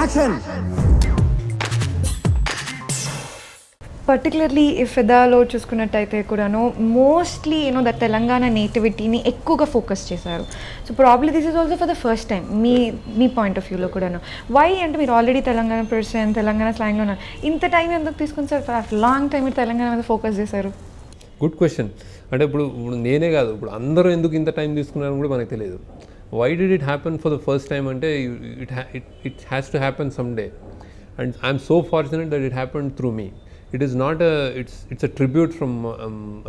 Action particularly ఈ ఫిదాలో చూసుకున్నట్టయితే కూడాను mostly you know the Telangana నేటివిటీని ఎక్కువగా ఫోకస్ చేశారు. So probably this is also for the first time మీ మీ పాయింట్ ఆఫ్ వ్యూలో కూడాను. వై అంటే మీరు ఆల్రెడీ తెలంగాణ పర్సన్ తెలంగాణ స్లాంగ్లో ఉన్నారు. ఇంత టైం ఎందుకు తీసుకుని సార్? లాంగ్ టైం మీరు తెలంగాణ మీద ఫోకస్ చేశారు. గుడ్ క్వశ్చన్ అంటే ఇప్పుడు ఇప్పుడు నేనే కాదు ఇప్పుడు అందరూ ఎందుకు ఇంత టైం తీసుకున్నారని కూడా మనకు తెలియదు. Why did it happen for the first time అంటే it it it has to happen some day and I'm so fortunate that it happen through me it is not it's it's a tribute from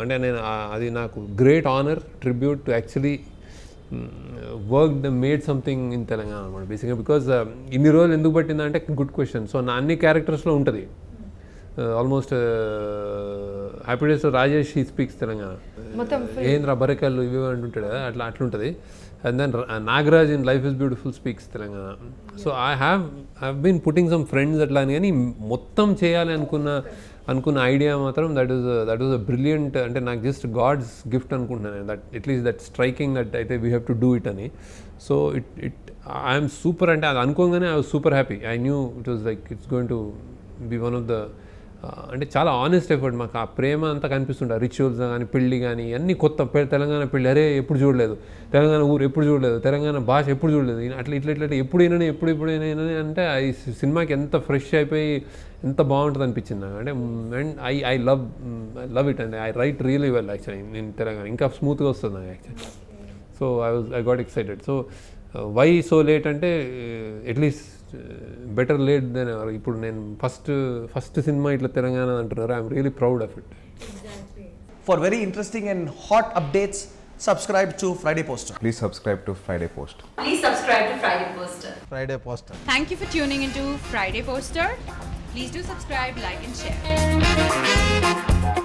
అంటే నేను అది నాకు great honour tribute to actually work the made something in Telangana అనమాట బేసిక్గా because ఇన్ని రోజులు ఎందుకు పట్టిందంటే good question so నా అన్ని క్యారెక్టర్స్లో ఉంటుంది. ఆల్మోస్ట్ హ్యాపీ డేస్ రాజేష్ ఈ స్పీక్స్ తెలంగాణ. ఏంద్ర బరకల్లు ఇవి అంటుంటాడు కదా అట్లా అట్లుంటుంది. And then Nagaraj in life is beautiful speaks Telangana. So I have have been putting some friends అట్లా అని కానీ మొత్తం చేయాలి అనుకున్న అనుకున్న ఐడియా మాత్రం that is that is a brilliant అంటే నాకు జస్ట్ గాడ్స్ గిఫ్ట్ అనుకుంటున్నాను that at least that striking that అయితే we have to do it అని. So it it I'm super అంటే అది అనుకోగానే I was super happy I knew it was like it's going to be one of the అంటే చాలా honest effort మాకు. ఆ ప్రేమ అంతా కనిపిస్తుండే. రిచువల్స్ కానీ పెళ్ళి కానీ అన్ని కొత్త తెలంగాణ పెళ్ళి అరే ఎప్పుడు చూడలేదు. తెలంగాణ ఊరు ఎప్పుడు చూడలేదు. తెలంగాణ భాష ఎప్పుడు చూడలేదు. అట్లా ఇట్లా ఇట్లా ఇట్లా ఎప్పుడు అయినా ఎప్పుడు ఎప్పుడు అయినా అంటే ఈ సినిమాకి ఎంత ఫ్రెష్ అయిపోయి ఎంత బాగుంటుంది అనిపించింది? నాకు అంటే and I I love I love it అండి. I write really well actually నేను తెలంగాణ. ఇంకా స్మూత్గా వస్తుంది నాకు actually. So I was I got excited. So why so late అంటే at least better late than ఇప్పుడు నేను ఫస్ట్ ఫస్ట్ సినిమా ఇట్లా తెలంగాణ అంటున్నారు I'm really proud of it For very interesting and hot updates, subscribe to Friday Poster. Please subscribe to Friday Post. Please subscribe to Friday Poster. Friday Poster. Thank you for tuning into Friday Poster. Please do subscribe, like, and share.